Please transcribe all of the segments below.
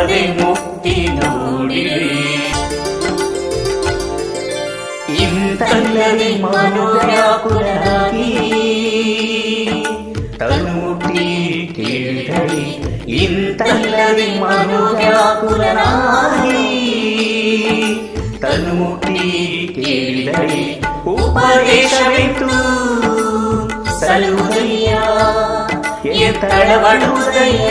ಅದೇ ಮುಕ್ತಿ ನೋಡಿರಿ ಇಂತಲ್ಲದೆ ಮನೋವ್ಯಾಕುಲರಾಗಿ ತನ್ನುಟಿ ಕೇಳಿದಳಿ ಇಂತಲ್ಲದೆ ಮನೋವ್ಯಾಕುಲರಾಗಿ ತನ್ನುಟಿ ಕೇಳಿದಳಿ ಉಪದೇಶವಿತ್ತು ಸಲುದಯ್ಯ ಎತ್ತಳಬಡುವುದಯ್ಯ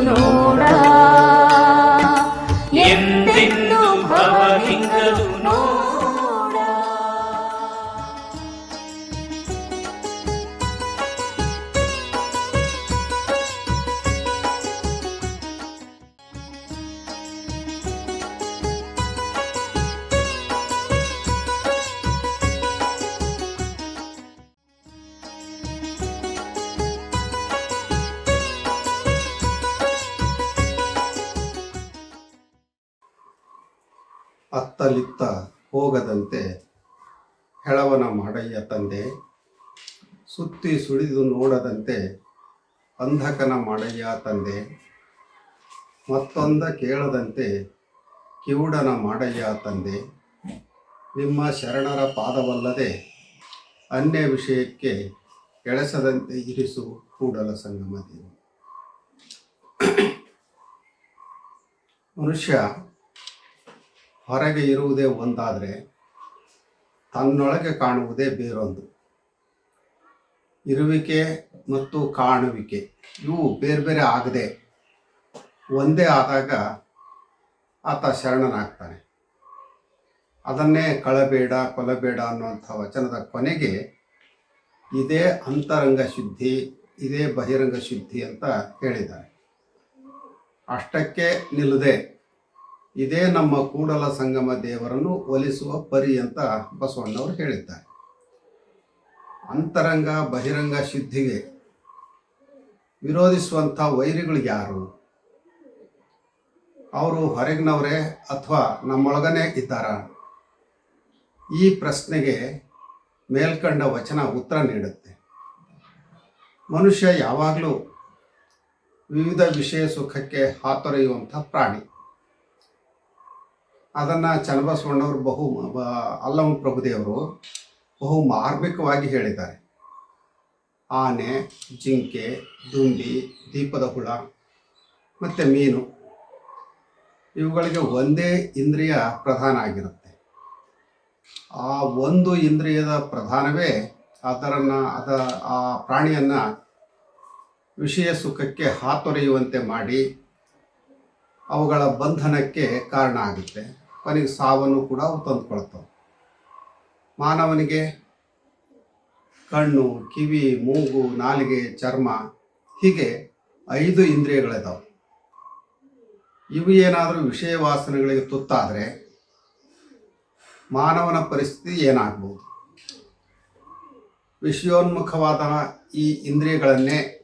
ಅತ್ತಲಿತ್ತ ಹೋಗದಂತೆ ಹೆಳವನ ಮಾಡಯ್ಯ ತಂದೆ. ಸುತ್ತಿ ಸುಳಿದು ನೋಡದಂತೆ ಅಂಧಕನ ಮಾಡಯ್ಯ ತಂದೆ. ಮತ್ತೊಂದ ಕೇಳದಂತೆ ಕಿವುಡನ ಮಾಡಯ್ಯ ತಂದೆ. ನಿಮ್ಮ ಶರಣರ ಪಾದವಲ್ಲದೆ ಅನ್ಯ ವಿಷಯಕ್ಕೆ ಎಳೆಸದಂತೆ ಇರಿಸು ಕೂಡಲ ಸಂಗಮ ಮನುಷ್ಯ ಹೊರಗೆ ಇರುವುದೇ ಒಂದಾದರೆ ತನ್ನೊಳಗೆ ಕಾಣುವುದೇ ಬೇರೊಂದು. ಇರುವಿಕೆ ಮತ್ತು ಕಾಣುವಿಕೆ ಇವು ಬೇರೆ ಬೇರೆ ಆಗದೆ ಒಂದೇ ಆದಾಗ ಆತ ಶರಣನಾಗ್ತಾನೆ. ಅದನ್ನೇ ಕಳಬೇಡ, ಕೊಲಬೇಡ ಅನ್ನುವಂಥ ವಚನದ ಕೊನೆಗೆ ಇದೇ ಅಂತರಂಗ ಶುದ್ಧಿ, ಇದೇ ಬಹಿರಂಗ ಶುದ್ಧಿ ಅಂತ ಹೇಳಿದ್ದಾರೆ. ಅಷ್ಟಕ್ಕೆ ನಿಲ್ಲದೆ ಇದೇ ನಮ್ಮ ಕೂಡಲ ಸಂಗಮ ದೇವರನ್ನು ಒಲಿಸುವ ಪರಿ ಅಂತ ಬಸವಣ್ಣವರು ಹೇಳಿದ್ದಾರೆ. ಅಂತರಂಗ, ಬಹಿರಂಗ ಶುದ್ಧಿಗೆ ವಿರೋಧಿಸುವಂಥ ವೈರಿಗಳು ಯಾರು? ಅವರು ಹೊರಗಿನವರೇ ಅಥವಾ ನಮ್ಮೊಳಗನೇ ಇದ್ದಾರ? ಈ ಪ್ರಶ್ನೆಗೆ ಮೇಲ್ಕಂಡ ವಚನ ಉತ್ತರ ನೀಡುತ್ತೆ. ಮನುಷ್ಯ ಯಾವಾಗಲೂ ವಿವಿಧ ವಿಷಯ ಸುಖಕ್ಕೆ ಹಾತೊರೆಯುವಂಥ ಪ್ರಾಣಿ. ಅದನ್ನು ಚನ್ನಬಸವಣ್ಣವರು ಬಹು ಅಲ್ಲಮ ಪ್ರಭುದೇವರು ಬಹು ಮಾರ್ಮಿಕವಾಗಿ ಹೇಳಿದ್ದಾರೆ. ಆನೆ, ಜಿಂಕೆ, ದುಂಬಿ, ದೀಪದ ಹುಳ, ಮತ್ತು ಮೀನು, ಇವುಗಳಿಗೆ ಒಂದೇ ಇಂದ್ರಿಯ ಪ್ರಧಾನ ಆಗಿರುತ್ತೆ. ಆ ಒಂದು ಇಂದ್ರಿಯದ ಪ್ರಧಾನವೇ ಅದರನ್ನು, ಅದ, ಆ ಪ್ರಾಣಿಯನ್ನು ವಿಷಯ ಸುಖಕ್ಕೆ ಹಾತೊರೆಯುವಂತೆ ಮಾಡಿ ಅವುಗಳ ಬಂಧನಕ್ಕೆ ಕಾರಣ ಆಗುತ್ತೆ. ಕೊನೆಗೆ ಸಾವನ್ನು ಕೂಡ ಅವು ತಂದುಕೊಳ್ತಾವೆ. ಮಾನವನಿಗೆ ಕಣ್ಣು, ಕಿವಿ, ಮೂಗು, ನಾಲಿಗೆ, ಚರ್ಮ ಹೀಗೆ ಐದು ಇಂದ್ರಿಯಗಳಿದಾವೆ. ಇವು ಏನಾದರೂ ವಿಷಯ ವಾಸನೆಗಳಿಗೆ ತುತ್ತಾದರೆ ಮಾನವನ ಪರಿಸ್ಥಿತಿ ಏನಾಗ್ಬೋದು? ವಿಷಯೋನ್ಮುಖವಾದ ಈ ಇಂದ್ರಿಯಗಳನ್ನೇ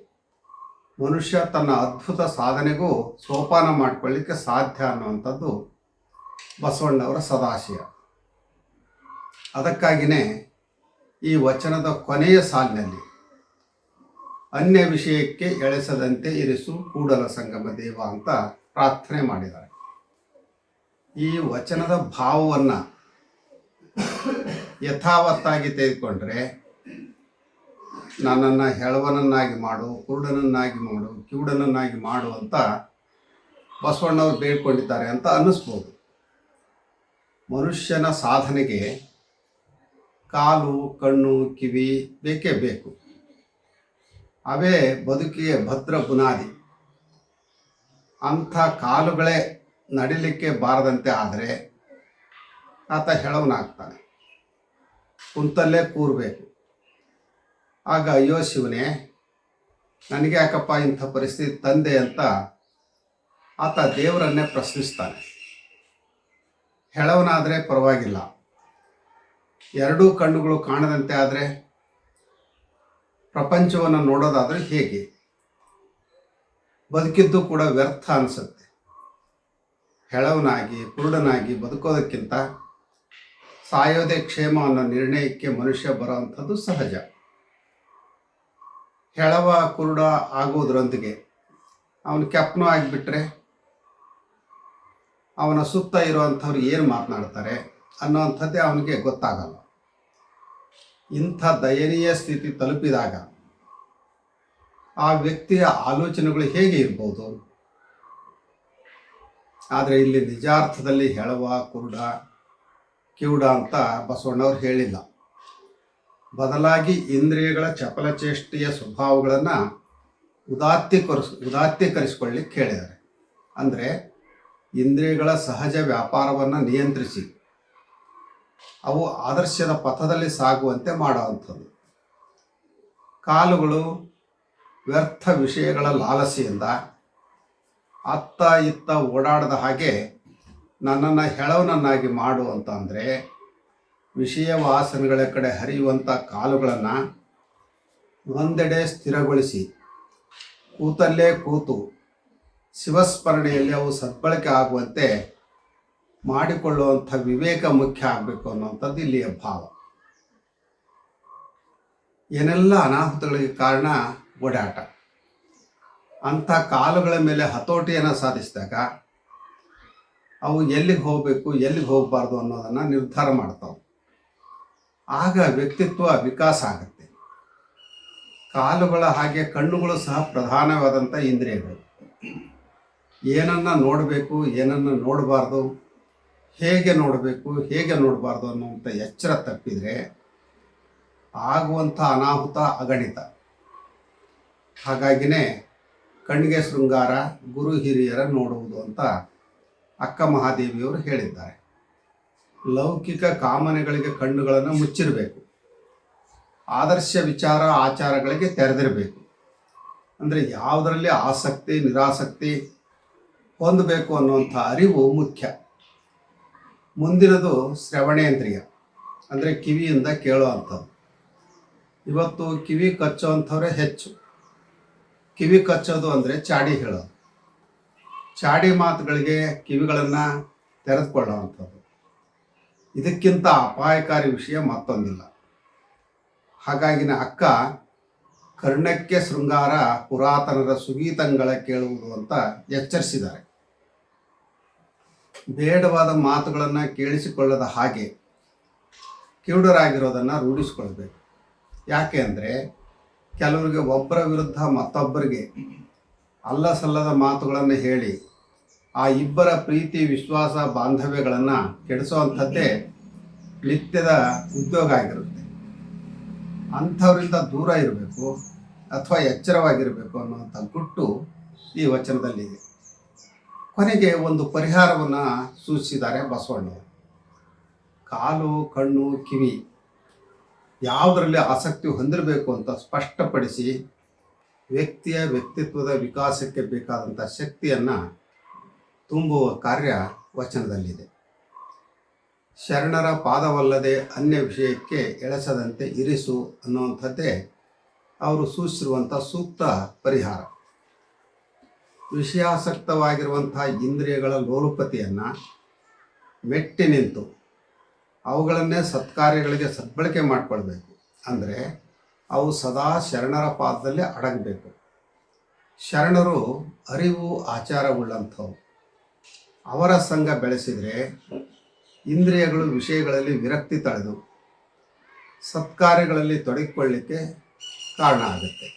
ಮನುಷ್ಯ ತನ್ನ ಅದ್ಭುತ ಸಾಧನೆಗೂ ಸೋಪಾನ ಮಾಡಿಕೊಳ್ಳಿಕ್ಕೆ ಸಾಧ್ಯ ಅನ್ನುವಂಥದ್ದು ಬಸವಣ್ಣವರ ಸದಾಶಯ. ಅದಕ್ಕಾಗಿಯೇ ಈ ವಚನದ ಕೊನೆಯ ಸಾಲಿನಲ್ಲಿ, ಅನ್ಯ ವಿಷಯಕ್ಕೆ ಎಳೆಸದಂತೆ ಇರಿಸು ಕೂಡಲ ಸಂಗಮ ದೇವ ಅಂತ ಪ್ರಾರ್ಥನೆ ಮಾಡಿದ್ದಾರೆ. ಈ ವಚನದ ಭಾವವನ್ನು ಯಥಾವತ್ತಾಗಿ ತೆಗೆದುಕೊಂಡ್ರೆ, ನನ್ನನ್ನು ಹೆಳವನನ್ನಾಗಿ ಮಾಡು, ಕುರುಡನನ್ನಾಗಿ ಮಾಡು, ಕಿವುಡನನ್ನಾಗಿ ಮಾಡು ಅಂತ ಬಸವಣ್ಣವ್ರು ಬೇಡ್ಕೊಂಡಿದ್ದಾರೆ ಅಂತ ಅನ್ನಿಸ್ಬೋದು. ಮನುಷ್ಯನ ಸಾಧನೆಗೆ ಕಾಲು, ಕಣ್ಣು, ಕಿವಿ ಬೇಕೇ ಬೇಕು. ಅವೇ ಬದುಕಿಗೆ ಭದ್ರ ಬುನಾದಿ. ಅಂಥ ಕಾಲುಗಳೇ ನಡಿಲಿಕ್ಕೆ ಬಾರದಂತೆ ಆದರೆ ಆತ ಹೆಳವನಾಗ್ತಾನೆ. ಕುಂತಲ್ಲೇ ಕೂರಬೇಕು. ಆಗ ಅಯ್ಯೋ ಶಿವನೇ ನನಗೆ ಯಾಕಪ್ಪ ಇಂಥ ಪರಿಸ್ಥಿತಿ ತಂದೆ ಅಂತ ಆತ ದೇವರನ್ನೇ ಪ್ರಶ್ನಿಸ್ತಾನೆ. ಹೆಳವನಾದರೆ ಪರವಾಗಿಲ್ಲ. ಎರಡೂ ಕಣ್ಣುಗಳು ಕಾಣದಂತೆ ಆದರೆ ಪ್ರಪಂಚವನ್ನು ನೋಡೋದಾದರೆ ಹೇಗೆ? ಬದುಕಿದ್ದು ಕೂಡ ವ್ಯರ್ಥ ಅನಿಸುತ್ತೆ. ಹೆಳವನಾಗಿ, ಕುರುಡನಾಗಿ ಬದುಕೋದಕ್ಕಿಂತ ಸಾಯೋದೇ ಕ್ಷೇಮ ಅನ್ನೋ ನಿರ್ಣಯಕ್ಕೆ ಮನುಷ್ಯ ಬರೋವಂಥದ್ದು ಸಹಜ. ಹೆಳವ, ಕುರುಡ ಆಗೋದ್ರೊಂದಿಗೆ ಅವನು ಕೆಪ್ಪನೂ ಆಗಿಬಿಟ್ರೆ ಅವನ ಸುತ್ತ ಇರುವಂಥವ್ರು ಏನು ಮಾತನಾಡ್ತಾರೆ ಅನ್ನೋವಂಥದ್ದೇ ಅವನಿಗೆ ಗೊತ್ತಾಗಲ್ಲ. ಇಂಥ ದಯನೀಯ ಸ್ಥಿತಿ ತಲುಪಿದಾಗ ಆ ವ್ಯಕ್ತಿಯ ಆಲೋಚನೆಗಳು ಹೇಗೆ ಇರ್ಬೋದು? ಆದರೆ ಇಲ್ಲಿ ನಿಜಾರ್ಥದಲ್ಲಿ ಹೇಳುವ ಕುರುಡ, ಕಿವುಡ ಅಂತ ಬಸವಣ್ಣವ್ರು ಹೇಳಿಲ್ಲ. ಬದಲಾಗಿ ಇಂದ್ರಿಯಗಳ ಚಪಲಚೇಷ್ಟೆಯ ಸ್ವಭಾವಗಳನ್ನು ಉದಾತ್ತೀಕರಿಸ್, ಉದಾತ್ತೀಕರಿಸಿಕೊಳ್ಳಿಕ್ಕೆ ಹೇಳಿದ್ದಾರೆ ಅಂದರೆ ಇಂದ್ರಿಯಗಳ ಸಹಜ ವ್ಯಾಪಾರವನ್ನು ನಿಯಂತ್ರಿಸಿ. ಅವು ಆದರ್ಶದ ಪಥದಲ್ಲಿ ಸಾಗುವಂತೆ ಮಾಡುವಂಥದ್ದು. ಕಾಲುಗಳು ವ್ಯರ್ಥ ವಿಷಯಗಳ ಲಾಲಸೆಯಿಂದ ಅತ್ತ ಇತ್ತ ಓಡಾಡದ ಹಾಗೆ ನನ್ನನ್ನು ಹೆಳವನನ್ನಾಗಿ ಮಾಡು ಅಂತಂದರೆ ವಿಷಯ ವಾಸನೆಗಳ ಕಡೆ ಹರಿಯುವಂಥ ಕಾಲುಗಳನ್ನು ಒಂದೆಡೆ ಸ್ಥಿರಗೊಳಿಸಿ ಕೂತಲ್ಲೇ ಕೂತು ಶಿವಸ್ಮರಣೆಯಲ್ಲಿ ಅವು ಸದ್ಬಳಕೆ ಆಗುವಂತೆ ಮಾಡಿಕೊಳ್ಳುವಂಥ ವಿವೇಕ ಮುಖ್ಯ ಆಗಬೇಕು ಅನ್ನುವಂಥದ್ದು ಇಲ್ಲಿಯ ಭಾವ. ಏನೆಲ್ಲ ಅನಾಹುತಗಳಿಗೆ ಕಾರಣ? ಓಡಾಟ. ಅಂಥ ಕಾಲುಗಳ ಮೇಲೆ ಹತೋಟಿಯನ್ನು ಸಾಧಿಸಿದಾಗ ಅವು ಎಲ್ಲಿಗೆ ಹೋಗಬೇಕು, ಎಲ್ಲಿಗೆ ಹೋಗಬಾರ್ದು ಅನ್ನೋದನ್ನು ನಿರ್ಧಾರ ಮಾಡ್ತಾವೆ. ಆಗ ವ್ಯಕ್ತಿತ್ವ ವಿಕಾಸ ಆಗುತ್ತೆ. ಕಾಲುಗಳ ಹಾಗೆ ಕಣ್ಣುಗಳು ಸಹ ಪ್ರಧಾನವಾದಂಥ ಇಂದ್ರಿಯಗಳು. ಏನನ್ನು ನೋಡಬೇಕು, ಏನನ್ನು ನೋಡಬಾರ್ದು, ಹೇಗೆ ನೋಡಬೇಕು, ಹೇಗೆ ನೋಡಬಾರ್ದು ಅನ್ನುವಂಥ ಎಚ್ಚರ ತಪ್ಪಿದರೆ ಆಗುವಂಥ ಅನಾಹುತ ಅಗಣಿತ. ಹಾಗಾಗಿನೇ ಕಣ್ಣಿಗೆ ಶೃಂಗಾರ, ಗುರು ಹಿರಿಯರ ನೋಡುವುದು ಅಂತ ಅಕ್ಕ ಮಹಾದೇವಿಯವರು ಹೇಳಿದ್ದಾರೆ. ಲೌಕಿಕ ಕಾಮನೆಗಳಿಗೆ ಕಣ್ಣುಗಳನ್ನು ಮುಚ್ಚಿರಬೇಕು. ಆದರ್ಶ ವಿಚಾರ, ಆಚಾರಗಳಿಗೆ ತೆರೆದಿರಬೇಕು. ಅಂದರೆ ಯಾವುದರಲ್ಲಿ ಆಸಕ್ತಿ, ನಿರಾಸಕ್ತಿ ಹೊಂದಬೇಕು ಅನ್ನುವಂಥ ಅರಿವು ಮುಖ್ಯ. ಮುಂದಿನದು ಶ್ರವಣೇಂದ್ರಿಯ. ಅಂದರೆ ಕಿವಿಯಿಂದ ಕೇಳೋ ಅಂಥದ್ದು. ಇವತ್ತು ಕಿವಿ ಕಚ್ಚೋ ಅಂಥವ್ರೆ ಹೆಚ್ಚು. ಕಿವಿ ಕಚ್ಚೋದು ಅಂದರೆ ಚಾಡಿ ಹೇಳೋದು. ಚಾಡಿ ಮಾತುಗಳಿಗೆ ಕಿವಿಗಳನ್ನು ತೆರೆದುಕೊಳ್ಳೋ ಅಂಥದ್ದು. ಇದಕ್ಕಿಂತ ಅಪಾಯಕಾರಿ ವಿಷಯ ಮತ್ತೊಂದಿಲ್ಲ. ಹಾಗಾಗಿನ ಅಕ್ಕ ಕರ್ಣಕ್ಕೆ ಶೃಂಗಾರ ಪುರಾತನರ ಸುಗೀತಂಗಳ ಕೇಳುವುದು ಅಂತ ಎಚ್ಚರಿಸಿದ್ದಾರೆ. ಬೇಡವಾದ ಮಾತುಗಳನ್ನು ಕೇಳಿಸಿಕೊಳ್ಳದ ಹಾಗೆ ಕಿವುಡರಾಗಿರೋದನ್ನು ರೂಢಿಸಿಕೊಳ್ಬೇಕು. ಯಾಕೆ ಅಂದರೆ ಕೆಲವರಿಗೆ ಒಬ್ಬರ ವಿರುದ್ಧ ಮತ್ತೊಬ್ಬರಿಗೆ ಅಲ್ಲ ಸಲ್ಲದ ಮಾತುಗಳನ್ನು ಹೇಳಿ ಆ ಇಬ್ಬರ ಪ್ರೀತಿ, ವಿಶ್ವಾಸ, ಬಾಂಧವ್ಯಗಳನ್ನು ಕೆಡಿಸುವಂಥದ್ದೇ ನಿತ್ಯದ ಉದ್ಯೋಗ ಆಗಿರುತ್ತೆ. ಅಂಥವರಿಂದ ದೂರ ಇರಬೇಕು ಅಥವಾ ಎಚ್ಚರವಾಗಿರಬೇಕು ಅನ್ನುವಂಥ ಗುಟ್ಟು ಈ ವಚನದಲ್ಲಿದೆ. ಕೊನೆಗೆ ಒಂದು ಪರಿಹಾರವನ್ನು ಸೂಚಿಸಿದ್ದಾರೆ ಬಸವಣ್ಣ. ಕಾಲು, ಕಣ್ಣು, ಕಿವಿ ಯಾವುದರಲ್ಲಿ ಆಸಕ್ತಿ ಹೊಂದಿರಬೇಕು ಅಂತ ಸ್ಪಷ್ಟಪಡಿಸಿ ವ್ಯಕ್ತಿಯ ವ್ಯಕ್ತಿತ್ವದ ವಿಕಾಸಕ್ಕೆ ಬೇಕಾದಂಥ ಶಕ್ತಿಯನ್ನು ತುಂಬುವ ಕಾರ್ಯ ವಚನದಲ್ಲಿದೆ. ಶರಣರ ಪಾದವಲ್ಲದೆ ಅನ್ಯ ವಿಷಯಕ್ಕೆ ಎಳೆಸದಂತೆ ಇರಿಸು ಅನ್ನುವಂಥದ್ದೇ ಅವರು ಸೂಚಿಸಿರುವಂಥ ಸೂಕ್ತ ಪರಿಹಾರ. ವಿಷಯಾಸಕ್ತವಾಗಿರುವಂತಹ ಇಂದ್ರಿಯಗಳ ಲೋಲುಪತಿಯನ್ನು ಮೆಟ್ಟಿ ನಿಂತು ಅವುಗಳನ್ನೇ ಸತ್ಕಾರ್ಯಗಳಿಗೆ ಸದ್ಬಳಕೆ ಮಾಡಿಕೊಳ್ಬೇಕು. ಅಂದರೆ ಅವು ಸದಾ ಶರಣರ ಪಾದದಲ್ಲಿ ಅಡಗಬೇಕು. ಶರಣರು ಅರಿವು ಆಚಾರವುಳ್ಳಂಥವು ಅವರ ಸಂಘ ಬೆಳೆಸಿದರೆ ಇಂದ್ರಿಯಗಳು ವಿಷಯಗಳಲ್ಲಿ ವಿರಕ್ತಿ ತಳೆದು ಸತ್ಕಾರ್ಯಗಳಲ್ಲಿ ತೊಡಗಿಕೊಳ್ಳಿಕ್ಕೆ ಕಾರಣ ಆಗುತ್ತೆ.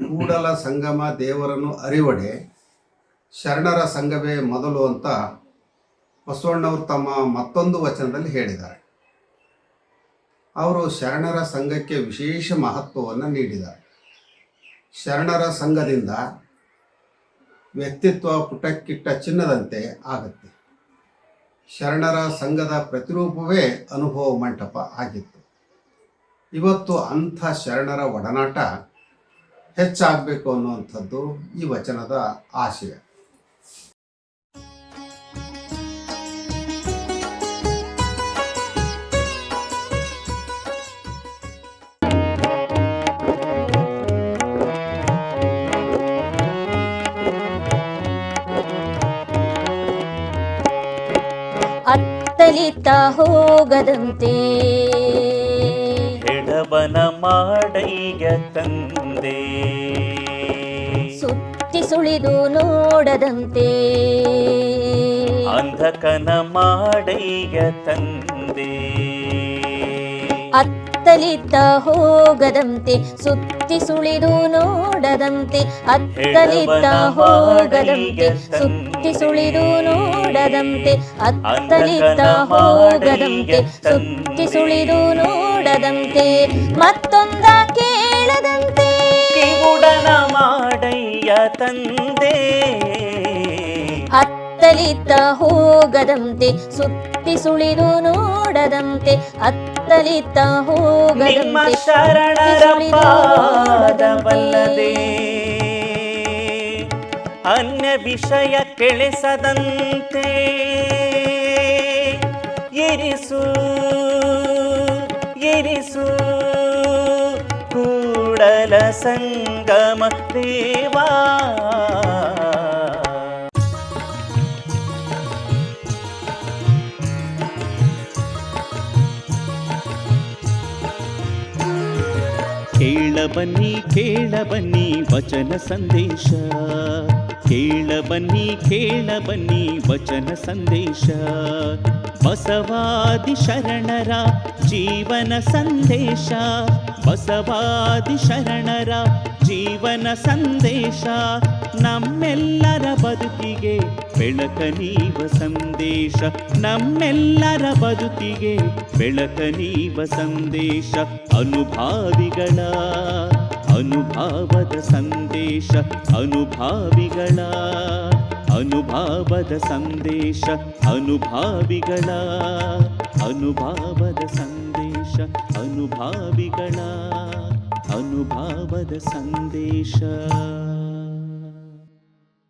ಕೂಡಲ ಸಂಗಮ ದೇವರನ್ನು ಅರಿವಡೆ ಶರಣರ ಸಂಘವೇ ಮೊದಲು ಅಂತ ಬಸವಣ್ಣವರು ತಮ್ಮ ಮತ್ತೊಂದು ವಚನದಲ್ಲಿ ಹೇಳಿದ್ದಾರೆ. ಅವರು ಶರಣರ ಸಂಘಕ್ಕೆ ವಿಶೇಷ ಮಹತ್ವವನ್ನು ನೀಡಿದ್ದಾರೆ. ಶರಣರ ಸಂಘದಿಂದ ವ್ಯಕ್ತಿತ್ವ ಪುಟಕ್ಕಿಟ್ಟ ಚಿನ್ನದಂತೆ ಆಗುತ್ತೆ. ಶರಣರ ಸಂಘದ ಪ್ರತಿರೂಪವೇ ಅನುಭವ ಮಂಟಪ ಆಗಿತ್ತು. ಇವತ್ತು ಅಂಥ ಶರಣರ ಒಡನಾಟ ಹೆಚ್ಚಾಗಬೇಕು ಅನ್ನುವಂಥದ್ದು ಈ ವಚನದ ಆಶಯ. ಅತ್ತಲಿತ ಹೋಗದಂತೆ ಎಡವನ ಮಾಡೈಗ ತಂದೆ. ಸುತ್ತಿ ಸುಳಿದು ನೋಡದಂತೆ. ಅಂಧಕನ ಮಾಡೈಗ ತಂದೆ. ಅತ್ತಲಿತ ಹೋಗದಂತೆ ಸುತ್ತಿ ಸುಳಿದು ನೋಡದಂತೆ. ಅತ್ತಲಿದ್ದ ಹೋಗದಂತೆ ಸುತ್ತಿ ಸುಳಿದು ನೋಡದಂತೆ. ಅತ್ತಲಿದ್ದ ಹೋಗದಂತೆ ಸುತ್ತಿ ಸುಳಿದು ನೋಡದಂತೆ ಮತ್ತೊಂದ ಕೇಳದಂತೆ. ಕಿವುಡನ ಮಾಡಯ್ಯ ತಂದೆ. ಅತ್ತಲಿತ ಹೋಗದಂತೆ ಸುತ್ತಿ ಸುಳಿದು ನೋಡದಂತೆ. ಅತ್ತಲಿತ ಹೋಗದಂತೆ ಶರಣರ ಪಾದವಲ್ಲದೆ. ಅನ್ಯ ವಿಷಯ ಕೆಳಿಸದಂತೆ. ಎರಿಸು ಎರಿಸು ಕೂಡಲ ಸಂಗಮ ದೇವಾ ಕೇಳ ಬನ್ನಿ ಕೇಳ ಬನ್ನಿ ವಚನ ಸಂದೇಶ. ಕೇಳ ಬನ್ನಿ ಕೇಳ ಬನ್ನಿ ವಚನ ಸಂದೇಶ. ಬಸವಾದಿ ಶರಣರ ಜೀವನ ಸಂದೇಶ, ಬಸವಾದಿ ಶರಣರ ಜೀವನ ಸಂದೇಶ, ನಮ್ಮೆಲ್ಲರ ಬದುಕಿಗೆ ಬೆಳಕ ನೀವ ಸಂದೇಶ, ನಮ್ಮೆಲ್ಲರ ಬದುಕಿಗೆ ಬೆಳಕ ನೀವ ಸಂದೇಶ, ಅನುಭಾವಿಗಳ, ಅನುಭಾವದ ಸಂದೇಶ, ಅನುಭಾವಿಗಳ. ಅನುಭಾವದ ಸಂದೇಶ ಅನುಭಾವಿಗಳ ಅನುಭಾವದ ಸಂದೇಶ ಅನುಭಾವಿಗಳ ಅನುಭಾವದ ಸಂದೇಶ.